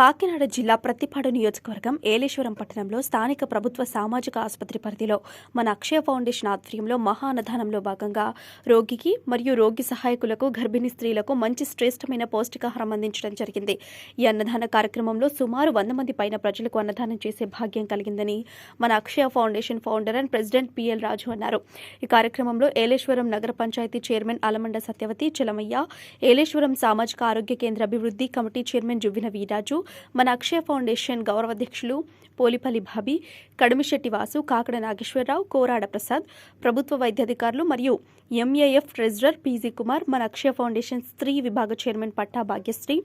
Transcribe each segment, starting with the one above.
కాకినాడ జిల్లా ప్రత్తిపాడు నియోజకవర్గం ఏలేశ్వరం పట్టణంలో స్థానిక ప్రభుత్వ సామాజిక ఆసుపత్రి పరిధిలో మన అక్షయ ఫౌండేషన్ ఆధ్వర్యంలో మహా అన్నదానంలో భాగంగా రోగికి మరియు రోగి సహాయకులకు గర్భిణీ స్త్రీలకు మంచి శ్రేష్టమైన పౌష్టికాహారం అందించడం జరిగింది. ఈ అన్నదాన కార్యక్రమంలో సుమారు వంద మంది పైన ప్రజలకు అన్నదానం చేసే భాగ్యం కలిగిందని మన Akshaya foundation founder and president P L Raju అన్నారు. ఈ కార్యక్రమంలో ఏలేశ్వరం నగర పంచాయతీ చైర్మన్ అలమండ సత్యవతి చెలమయ్య ఏలేశ్వరం సామాజిక ఆరోగ్య కేంద్ర అభివృద్ధి కమిటీ చైర్మన్ జువ్విన వీరాజు మన అక్షయ ఫౌండేషన్ గౌరవాధ్యక్షులు పోలిపల్లి బాబి కడిమిశెట్టి వాసు కాకడ నాగేశ్వరరావు కోరాడ ప్రసాద్ ప్రభుత్వ వైద్యాధికారులు మరియు ఎంఏఎఫ్ ట్రెజరర్ పీజీ కుమార్ మన అక్షయ ఫౌండేషన్ స్త్రీ విభాగ చైర్మన్ పట్టా భాగ్యశ్రీ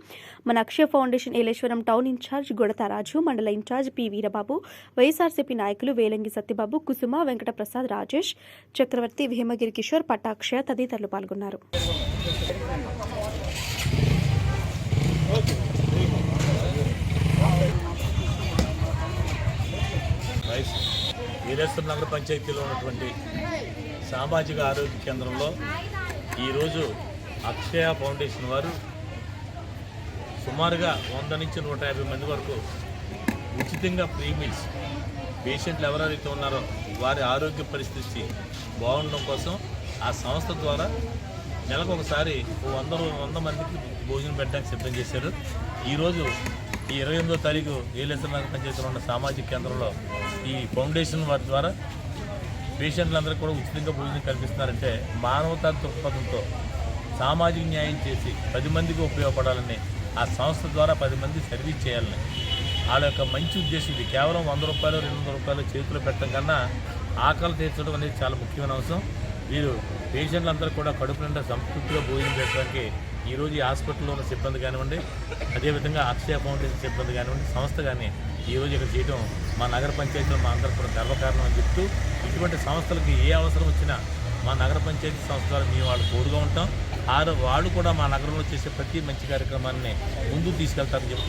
మన Akshaya foundation Yeleswaram town incharge Gudataraju మండల ఇన్ఛార్జ్ పి వీరబాబు వైఎస్ఆర్సీపీ నాయకులు వేలంగి సత్యబాబు కుసుమ వెంకటప్రసాద్ రాజేష్ చక్రవర్తి భీమగిరి కిషోర్ పట్టాక్షయ తదితరులు పాల్గొన్నారు. వీరేశ్వర నగర పంచాయతీలో ఉన్నటువంటి సామాజిక ఆరోగ్య కేంద్రంలో ఈరోజు అక్షయ ఫౌండేషన్ వారు సుమారుగా వంద నుంచి నూట యాభై మంది వరకు ఉచితంగా ఫ్రీ మీల్స్ పేషెంట్లు ఎవరైతే ఉన్నారో వారి ఆరోగ్య పరిస్థితి బాగుండడం కోసం ఆ సంస్థ ద్వారా నెలకు ఒకసారి వంద వంద మందికి భోజనం పెట్టడానికి సిద్ధం చేశారు. ఈరోజు ఈ ఇరవై ఎనిమిదో తారీఖు ఏలేశ్వర పంచాయతీలో ఉన్న సామాజిక కేంద్రంలో ఈ ఫౌండేషన్ వారి ద్వారా పేషెంట్లందరికీ కూడా ఉచితంగా భోజనం కల్పిస్తున్నారంటే మానవతా దృక్పథంతో సామాజిక న్యాయం చేసి పది మందికి ఉపయోగపడాలని ఆ సంస్థ ద్వారా పది మంది సర్వీస్ చేయాలని. వాళ్ళ యొక్క మంచి ఉద్దేశం ఇది. కేవలం వంద రూపాయలు రెండు వందల రూపాయలు చేతిలో పెట్టడం కన్నా ఆకలి తీర్చడం అనేది చాలా ముఖ్యమైన అంశం. వీరు పేషెంట్లందరూ కూడా కడుపు నిండా సంతృప్తిగా భోజనం పెట్టడానికి ఈరోజు ఈ హాస్పిటల్లో ఉన్న సిబ్బంది కానివ్వండి అదేవిధంగా అక్షయ ఫౌండేషన్ సిబ్బంది కానివ్వండి సంస్థ కానీ ఈరోజు ఇక్కడ చేయడం మా నగర పంచాయతీలో మా అందరూ కూడా గర్వకారణం అని చెప్తూ ఇటువంటి సంస్థలకు ఏ అవసరం వచ్చినా మా నగర పంచాయతీ సంస్థ ద్వారా మేము వాళ్ళు తోడుగా ఉంటాం. ఆ వాళ్ళు కూడా మా నగరంలో చేసే ప్రతి మంచి కార్యక్రమాన్ని ముందుకు తీసుకెళ్తారని చెప్పు